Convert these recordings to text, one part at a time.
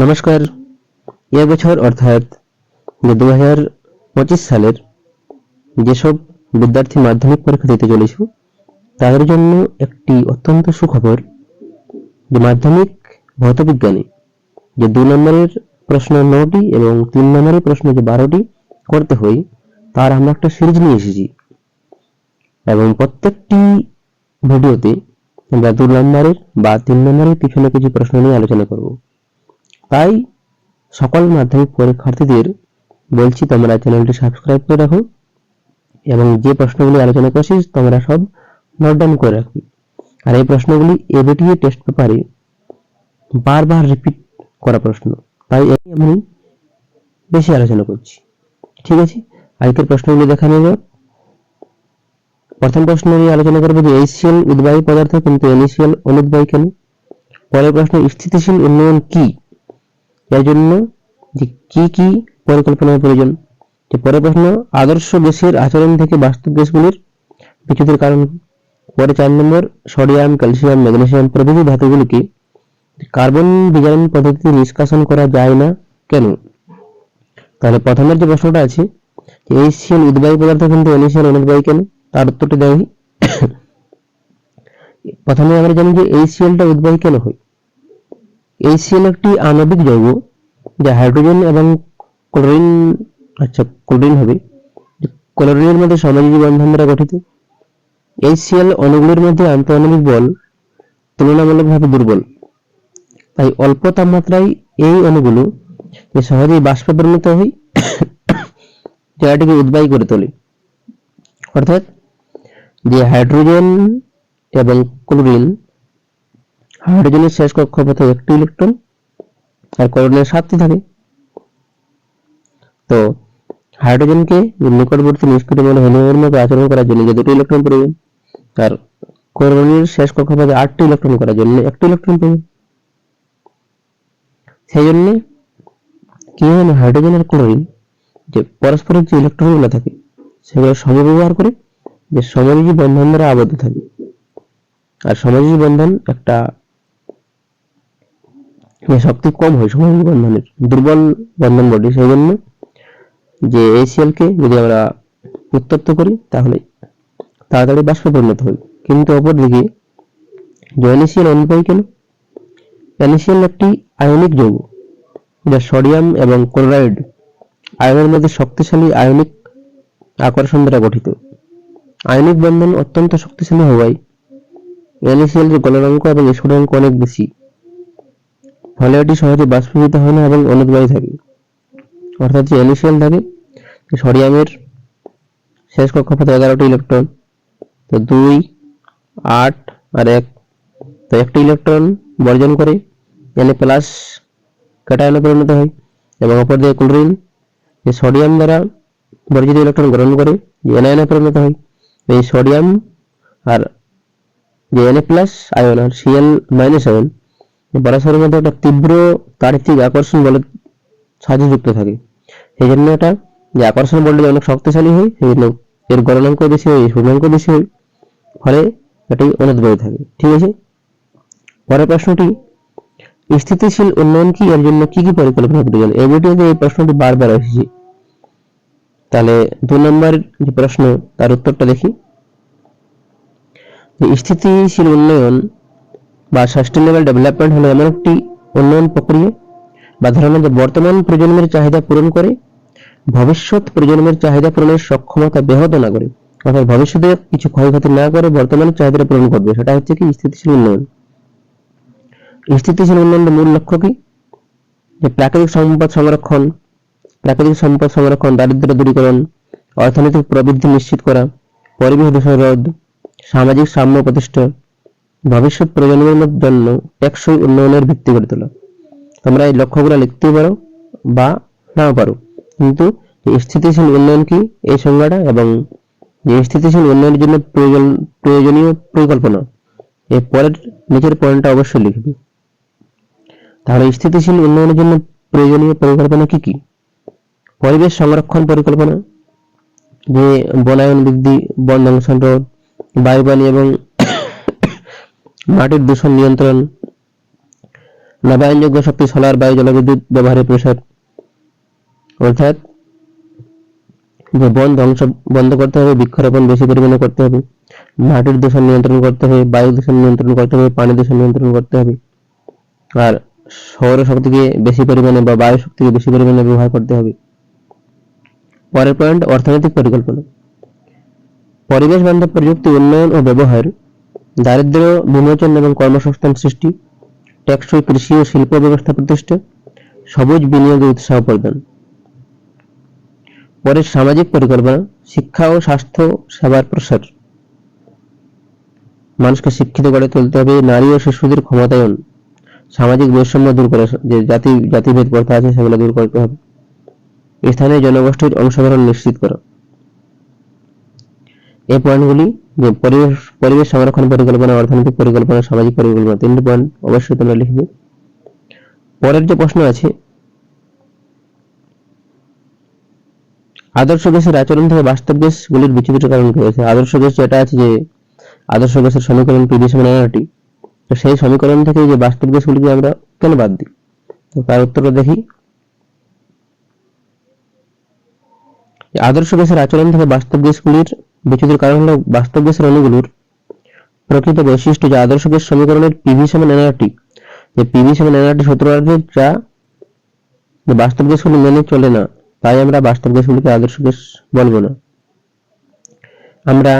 নমস্কার। এ বছর অর্থাৎ দু হাজার পঁচিশ সালের যেসব বিদ্যার্থী মাধ্যমিক পরীক্ষা দিতে চলেছ, তাদের জন্য একটি অত্যন্ত সুখবর যে মাধ্যমিক ভৌতবিজ্ঞানে যে দু নম্বরের প্রশ্ন নটি এবং তিন নম্বরের প্রশ্ন যে বারোটি করতে হয়, তার আমরা একটা সিরিজ নিয়ে এসেছি। এবং প্রত্যেকটি ভিডিওতে আমরা দু নম্বরের বা তিন নম্বরের পিছনে কিছু প্রশ্ন নিয়ে আলোচনা করব। তাই সকল মাধ্যমিক পরীক্ষার্থীদের বলছি, তোমরা চ্যানেলটি সাবস্ক্রাইব করে রাখো এবং যে প্রশ্নগুলি আলোচনা করছি তোমরা সব নোট ডাউন করে রাখবে আর এই প্রশ্নগুলি এবিটিএ টেস্ট পেপারে বারবার রিপিট করা প্রশ্ন। তাই আমি বেশি আলোচনা করছি। ঠিক আছে? আজকের প্রশ্নগুলি দেখা নেবে প্রথম প্রশ্ন নিয়ে আলোচনা করব যে এইসিএল উদ্বায়ী পদার্থ কিন্তু এনএসিএল অনুদ্বায়ী কেন? পরের প্রশ্ন, স্থিতিশীল উন্নয়ন কি? এর জন্য যে কি কি পরিকল্পনার প্রয়োজন? যে পরের প্রশ্ন, আদর্শ গ্যাসের আচরণ থেকে বাস্তব গ্যাসগুলির বিচ্যুতির কারণ। পরে চার নম্বর, সোডিয়াম, ক্যালসিয়াম, ম্যাগনেসিয়াম প্রভৃতি ধাতুগুলিকে কার্বন বিজারণ পদ্ধতিতে নিষ্কাশন করা যায় না কেন? তাহলে প্রথমের যে প্রশ্নটা আছে এই সিএল উদ্বায়ী পদার্থ কিন্তু এনএসিএল অনুদ্বায়ী কেন? তার উত্তরটি দেওয়া প্রথমে আমরা জানি যে এই সিএলটা উদ্বায়ী কেন হয়? HCl একটি আণবিক যৌগ। যা হাইড্রোজেন এবং ক্লোরিন আচ্ছা ক্লোরিন হবে, ক্লোরিনের মধ্যে সমাজীবী বন্ধন দ্বারা গঠিত। এই সিএল অণুগুলির মধ্যে আন্তঃআণবিক বল তুলনামূলকভাবে দুর্বল। তাই অল্প তাপমাত্রায় এই অণুগুলো সহজেই বাষ্পে পরিণত হয় যা এটিকে উদ্বায়ী করে তোলে। অর্থাৎ যে হাইড্রোজেন এবং ক্লোরিন, হাইড্রোজেনের শেষ কক্ষপথে একটি ইলেকট্রন আর ক্লোরিনের সাতটি থাকে। তো হাইড্রোজেনকে নিকটবর্তী নিষ্ক্রিয় মনে হেলিয়ামের মতো আচরণ করার জন্য যে দুটো ইলেকট্রন প্রয়োজন, আর ক্লোরিনের শেষ কক্ষপথে আটটি ইলেকট্রন করার জন্য একটি ইলেকট্রন প্রয়োজন। সেই জন্য কি হয় না হাইড্রোজেন আর ক্লোরিন যে পরস্পরের যে ইলেকট্রনগুলো থাকে, সেগুলো সমব্যবহার করে যে সমযোজী বন্ধন দ্বারা আবদ্ধ থাকে। আর সমযোজী বন্ধন একটা শক্তি কম হয় সমযোজী বন্ধনের, দুর্বল বন্ধন বডি সেই জন্য যে ACL কে যদি আমরা উত্তপ্ত করি, তাহলে তাড়াতাড়ি বাষ্পে পরিণত হয়। কিন্তু অপরদিকে NaCl অনুপায়ী কেন? NaCl একটি আয়নিক যৌগ, যা সোডিয়াম এবং ক্লোরাইড আয়নের মধ্যে শক্তিশালী আয়নিক আকর্ষণ দ্বারা গঠিত। আয়নিক বন্ধন অত্যন্ত শক্তিশালী হওয়ায় এর গলনাঙ্ক এবং স্ফুটনাঙ্ক অনেক বেশি। ফলে এটি সহজে বাষ্পীভূত হয় না এবং অনুদ্বায়ী থাকে। অর্থাৎ যে NaCl থাকে, যে সোডিয়ামের শেষ কক্ষপথে এগারোটি ইলেকট্রন, তো দুই, আট আর এক। তো একটি ইলেকট্রন বর্জন করে, এন প্লাস ক্যাটায়নে পরিণত হয় এবং অপর অপরদিকে ক্লোরিন, যে সোডিয়াম দ্বারা বর্জিত ইলেকট্রন গ্রহণ করে, যে এনআয়নে পরিণত হয়। এই সোডিয়াম আর যে এন প্লাস আয়ন আর সিএল মাইনাস আয়ন পরস্পরের মধ্যে একটা তীব্র তাড়িতিক আকর্ষণ বলে সাহায্য যুক্ত থাকে। সেই জন্য এটা যে আকর্ষণ বলটা অনেক শক্তিশালী হয় সেই জন্য এর গণনাঙ্ক বেশি হয় সূর্যাঙ্ক বেশি হয় ফলে এটি অনুদ্বয় থাকে। ঠিক আছে? পরের প্রশ্নটি, স্থিতিশীল উন্নয়ন কি, এর জন্য কি কি পরিকল্পনা প্রয়োজন? এই ভিডিওতে এই প্রশ্নটি বারবার এসেছে, তাহলে দু নম্বর যে প্রশ্ন, তার উত্তরটা দেখি। স্থিতিশীল উন্নয়ন বা সাস্টেনেবল ডেভেলপমেন্ট হলো এমন একটি উন্নয়ন প্রক্রিয়া বা ধারণা যা বর্তমান প্রজন্মের চাহিদা পূরণ করে, ভবিষ্যৎ প্রজন্মের চাহিদা পূরণের সক্ষমতা ব্যাহত না করে, অর্থাৎ ভবিষ্যতে কিছু ক্ষয়ক্ষতি না করে বর্তমানের চাহিদা পূরণ করবে। সেটা হচ্ছে কি? স্থিতিশীল উন্নয়ন। স্থিতিশীল উন্নয়নের মূল লক্ষ্য কি? যে প্রাকৃতিক সম্পদ সংরক্ষণ, প্রাকৃতিক সম্পদ সংরক্ষণ, দারিদ্র্য দূরীকরণ, অর্থনৈতিক প্রবৃদ্ধি নিশ্চিত করা, পরিবেশ দূষণ রোধ, সামাজিক সাম্য প্রতিষ্ঠা ভবিষ্যৎ প্রজন্মের জন্য টেকসই উন্নয়নের ভিত্তি করে তোলা। তোমরা এই লক্ষ্যগুলো লিখতেই পারো বা নাও পারো। কিন্তু স্থিতিশীল উন্নয়ন কি? এই সংজ্ঞাটা এবং যে স্থিতিশীল উন্নয়নের জন্য প্রয়োজন প্রয়োজনীয় পরিকল্পনা, এর পরের নিচের পয়েন্টটা অবশ্যই লিখবে। তাহলে স্থিতিশীল উন্নয়নের জন্য প্রয়োজনীয় পরিকল্পনা কি কি? পরিবেশ সংরক্ষণ পরিকল্পনা, যে বনায়ন বৃদ্ধি, বন ধ্বংসন রোধ বায়ু পানি এবং মাটির দূষণ নিয়ন্ত্রণ, নবায়নযোগ্য শক্তি, সোলার, বায়ু, জলবিদ্যুৎ ব্যবহারের প্রসার, অর্থাৎ যে বন ধ্বংস, বন্ধ করতে হবে, বৃক্ষরোপণ বেশি পরিমাণে করতে হবে, মাটির দূষণ নিয়ন্ত্রণ করতে হবে, বায়ু দূষণ নিয়ন্ত্রণ করতে হবে, পানি দূষণ নিয়ন্ত্রণ করতে হবে, আর সৌর শক্তিকে বেশি পরিমাণে বা বায়ু শক্তিকে বেশি পরিমাণে ব্যবহার করতে হবে। পরের পয়েন্ট অর্থনৈতিক পরিকল্পনা। পরিবেশ বান্ধব প্রযুক্তি, উন্নয়ন ও ব্যবহার দারিদ্র্য, বিমোচন এবং কর্মসংস্থান সৃষ্টি, টেকসই কৃষি ও শিল্প ব্যবস্থা প্রতিষ্ঠা, সবুজ বিনিয়োগে উৎসাহ প্রদান। পরে সামাজিক পরিকল্পনা, শিক্ষা ও স্বাস্থ্য সেবার প্রসার। মানুষকে শিক্ষিত করে তুলতে হবে নারী ও শিশুদের ক্ষমতায়ন। সামাজিক বৈষম্য দূর করা যে জাতি, জাতিভেদ প্রথা আছে সেগুলো দূর করতে হবে। স্থানীয় জনগোষ্ঠীর অংশগ্রহণ নিশ্চিত করা। এই পয়েন্টগুলি যে পরিবেশ সংরক্ষণ পরিকল্পনা, অর্থনৈতিক পরিকল্পনা, সামাজিক পরিকল্পনা, তিনটি পয়েন্ট অবশ্যই তোমরা লিখবে। পরের যে প্রশ্ন আছে, আদর্শ গ্যাসের আচরণ থেকে বাস্তব গ্যাসগুলির বিচিত্র কারণ কি আছে আদর্শ গ্যাস যেটা আছে যে, আদর্শ গ্যাসের সমীকরণ পিভি সমান এনআরটি, তো সেই সমীকরণ থেকে যে বাস্তব গ্যাসগুলিকে আমরা কেন বাদ দিই? তার উত্তরটা দেখি। আদর্শ গ্যাসের আচরণ থেকে বাস্তব গ্যাসগুলির বিচিত্র কারণ হলো বাস্তব গ্যাসের অণুগুলোর প্রকৃত বৈশিষ্ট্য যে আদর্শ গ্যাস সমীকরণের পিভি সমান এনআরটি যে পিভি সমান এনআরটি সূত্র আছে যা বাস্তব গ্যাসগুলি মেনে চলে না, তাই আমরা বাস্তব গ্যাসগুলিকে আদর্শ গ্যাস বলব না। আমরা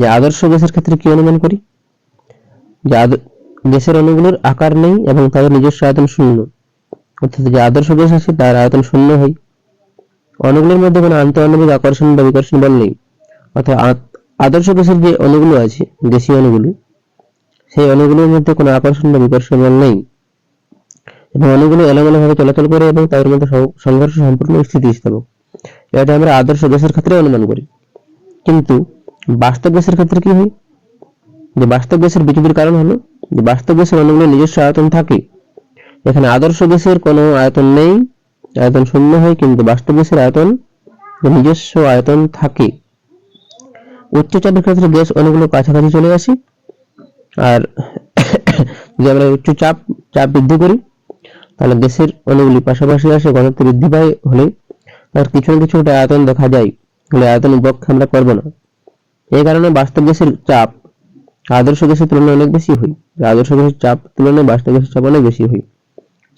যে আদর্শ গ্যাসের ক্ষেত্রে কি অনুমান করি? যে গ্যাসের অণুগুলোর আকার নেই এবং তাদের নিজস্ব আয়তন শূন্য। অর্থাৎ যে আদর্শ গ্যাস আছে তার আয়তন শূন্য হয়। অণুগুলোর মধ্যে কোনো আন্তঃআণবিক আকর্ষণ বা বিকর্ষণ বল নেই। অর্থাৎ আদর্শ গ্যাসের যে অণুগুলো আছে, দেশীয় অণুগুলো, সেই অণুগুলোর মধ্যে কোনো আকর্ষণ বা বিকর্ষণ বল নেই। এবং অণুগুলো এলোমেলোভাবে চলাচল করে এবং তাদের মধ্যে সংঘর্ষ সম্পূর্ণ স্থিতিস্থাপক। এটা আমরা আদর্শ গ্যাসের ক্ষেত্রে অনুমান করি। কিন্তু বাস্তব গ্যাসের ক্ষেত্রে কি হয়? যে বাস্তব গ্যাসের বিচ্যুতির কারণ হলো, যে বাস্তব গ্যাসের অণুগুলোর নিজস্ব আয়তন থাকে। এখানে আদর্শ গ্যাসের কোনো আয়তন নেই। আয়তন শূন্য হয়, কিন্তু বাস্তব গ্যাসের আয়তন নিজস্ব আয়তন থাকে। উচ্চ চাপের ক্ষেত্রে গ্যাস অণুগুলো কাছাকাছি চলে আসি। আর যদি আমরা উচ্চ চাপ চাপ বৃদ্ধি করি, তাহলে গ্যাসের অণুগুলি পাশাপাশি আসে, ঘনত্ব বৃদ্ধি পায় হলে তার কিছু না কিছু একটা আয়তন দেখা যায়। হলে আয়তন উপেক্ষা আমরা করব না। এই কারণে বাস্তব গ্যাসের চাপ আদর্শ গ্যাসের তুলনায় অনেক বেশি হয়। আদর্শ গ্যাসের চাপ তুলনায় বাস্তব গ্যাসের চাপ অনেক বেশি হয়।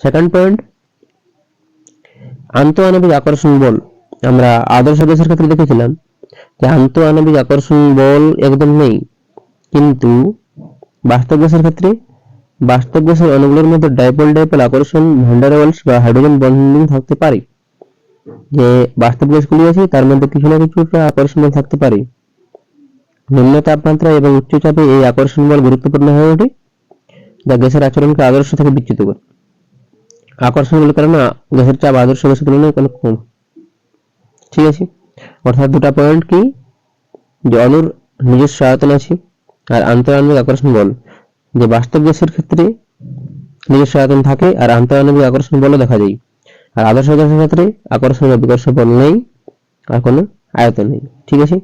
সেকেন্ড পয়েন্ট আন্তঃআণবিক আকর্ষণ বল, আমরা আদর্শ গ্যাসের ক্ষেত্রে দেখেছিলাম যে আন্তঃআণবিক আকর্ষণ বল একদম নেই। কিন্তু বাস্তব গ্যাসের ক্ষেত্রে, বাস্তব গ্যাসের অণুগুলোর মধ্যে ডাইপল ডাইপল আকর্ষণ ভ্যান্ডারওয়ালস বা হাইড্রোজেন বন্ডিং থাকতে পারে। যে বাস্তব গ্যাসগুলি আছে, তার মধ্যে কিছু না কিছু আকর্ষণ থাকতে পারে। নিম্ন তাপমাত্রা এবং উচ্চ চাপে এই আকর্ষণ বল গুরুত্বপূর্ণ হয়ে ওঠে, যা গ্যাসের আচরণকে আদর্শ থেকে বিচ্যুত করে। আকর্ষণ বলের কারণে গ্যাসের চাপ আদর্শ গ্যাসের তুলনায় অনেক কম। ঠিক আছে? অর্থাৎ দুটা পয়েন্ট কি? যে অণুর নিজস্ব আয়তন আছে আর আন্তঃআণবিক আকর্ষণ বল। যে বাস্তব গ্যাসের ক্ষেত্রে নিজস্ব আয়তন থাকে আর আন্তঃআণবিক আকর্ষণ বলও দেখা যায়। আর আদর্শ গ্যাসের ক্ষেত্রে আকর্ষণ বা বিকর্ষণ বল নেই আর কোনো আয়তন নেই। ঠিক আছে?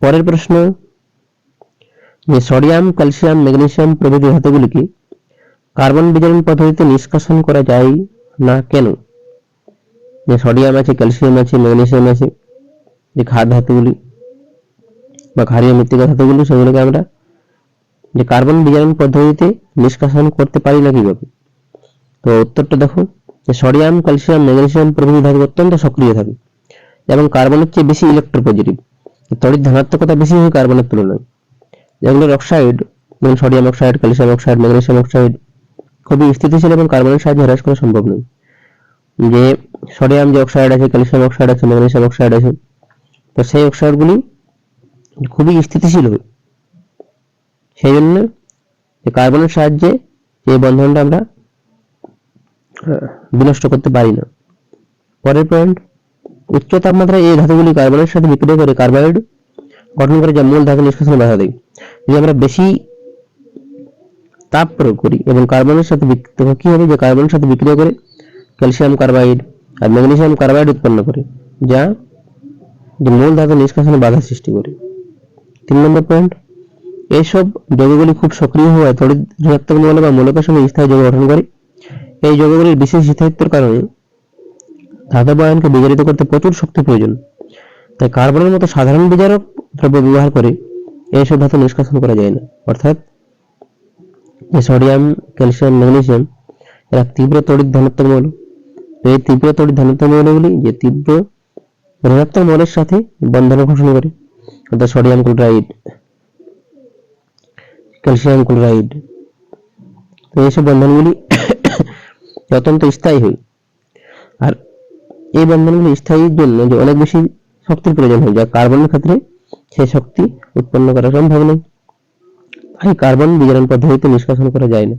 পরের প্রশ্ন, যে সোডিয়াম, ক্যালসিয়াম, ম্যাগনেসিয়াম প্রভৃতি ধাতুগুলিকে কার্বন বিজারণ পদ্ধতিতে নিষ্কাশন করা যায় না কেন? যে সোডিয়াম আছে, ক্যালসিয়াম আছে, ম্যাগনেসিয়াম আছে, যে ক্ষার ধাতুগুলি বা ক্ষারীয় মৃত্তিকা ধাতুগুলি সেগুলোকে আমরা যে কার্বন বিজারণ পদ্ধতিতে নিষ্কাশন করতে পারি না কীভাবে? তো উত্তরটা দেখো, যে সোডিয়াম, ক্যালসিয়াম, ম্যাগনেসিয়াম প্রভৃতি ধাতু অত্যন্ত সক্রিয় থাকে এবং কার্বনের চেয়ে বেশি ইলেকট্রোপজিটিভ তড়িৎ ধনাত্মকতা বেশি হয় কার্বনের তুলনায়। যেগুলোর অক্সাইড যেমন sodium oxide calcium oxide magnesium oxide খুবই স্থিতিশীল এবং কার্বনের সাহায্যে হ্রাস করা সম্ভব নয়। যে সোডিয়াম যে অক্সাইড আছে, ক্যালসিয়াম অক্সাইড আছে, ম্যাগনেসিয়াম অক্সাইড আছে, তো সেই অক্সাইডগুলি খুবই স্থিতিশীল হয়। সেই জন্য কার্বনের সাহায্যে এই বন্ধনটা আমরা বিনষ্ট করতে পারি না। পরের পয়েন্ট উচ্চ তাপমাত্রায় এই ধাতুগুলি কার্বনের সাথে বিক্রিয়া করে কার্বাইড গঠন করে যা মূল ধাতু নিষ্কাশনে বাধা দেয়। যদি আমরা বেশি তাপ প্রয়োগ করি এবং কার্বনের সাথে তখন কি হবে? যে কার্বনের সাথে বিক্রিয়া করে ক্যালসিয়াম কার্বাইড আর ম্যাগনেসিয়াম কার্বাইড উৎপন্ন করে, যা যে মূল ধাতু নিষ্কাশনে বাধা সৃষ্টি করে। তিন নম্বর পয়েন্ট এইসব যৌগগুলি খুব সক্রিয় হওয়ায় তড়িৎ ঋণাত্মক মৌল বা মূলকের সঙ্গে স্থায়ী যৌগ গঠন করে। এই যৌগগুলির বিশেষ স্থায়িত্বের কারণে ধাতব আয়নকে বিজারিত করতে প্রচুর শক্তি প্রয়োজন। তাই কার্বনের মতো সাধারণ বিজারক দ্রব্য ব্যবহার করে এইসব ধাতু নিষ্কাশন করা যায় না। অর্থাৎ যে সোডিয়াম, ক্যালসিয়াম, ম্যাগনেসিয়াম, এরা তীব্র তড়িৎ ধনাত্মক মৌল। এই তীব্র তড়িৎ ধনাত্মক মৌলগুলি যে তীব্র ঋণাত্মক মৌলের সাথে বন্ধন ঘোষণ করে, অর্থাৎ সোডিয়াম ক্লোরাইড, ক্যালসিয়াম ক্লোরাইড। তো এইসব বন্ধনগুলি অত্যন্ত স্থায়ী হয়। আর এই বন্ধনগুলি স্থায়ীর জন্য যে অনেক বেশি শক্তির প্রয়োজন হয়, যা কার্বনের ক্ষেত্রে সেই শক্তি উৎপন্ন করা সম্ভব নয়। কার্বন বিজারণ পদ্ধতিতে নিষ্কাশন করা যায় না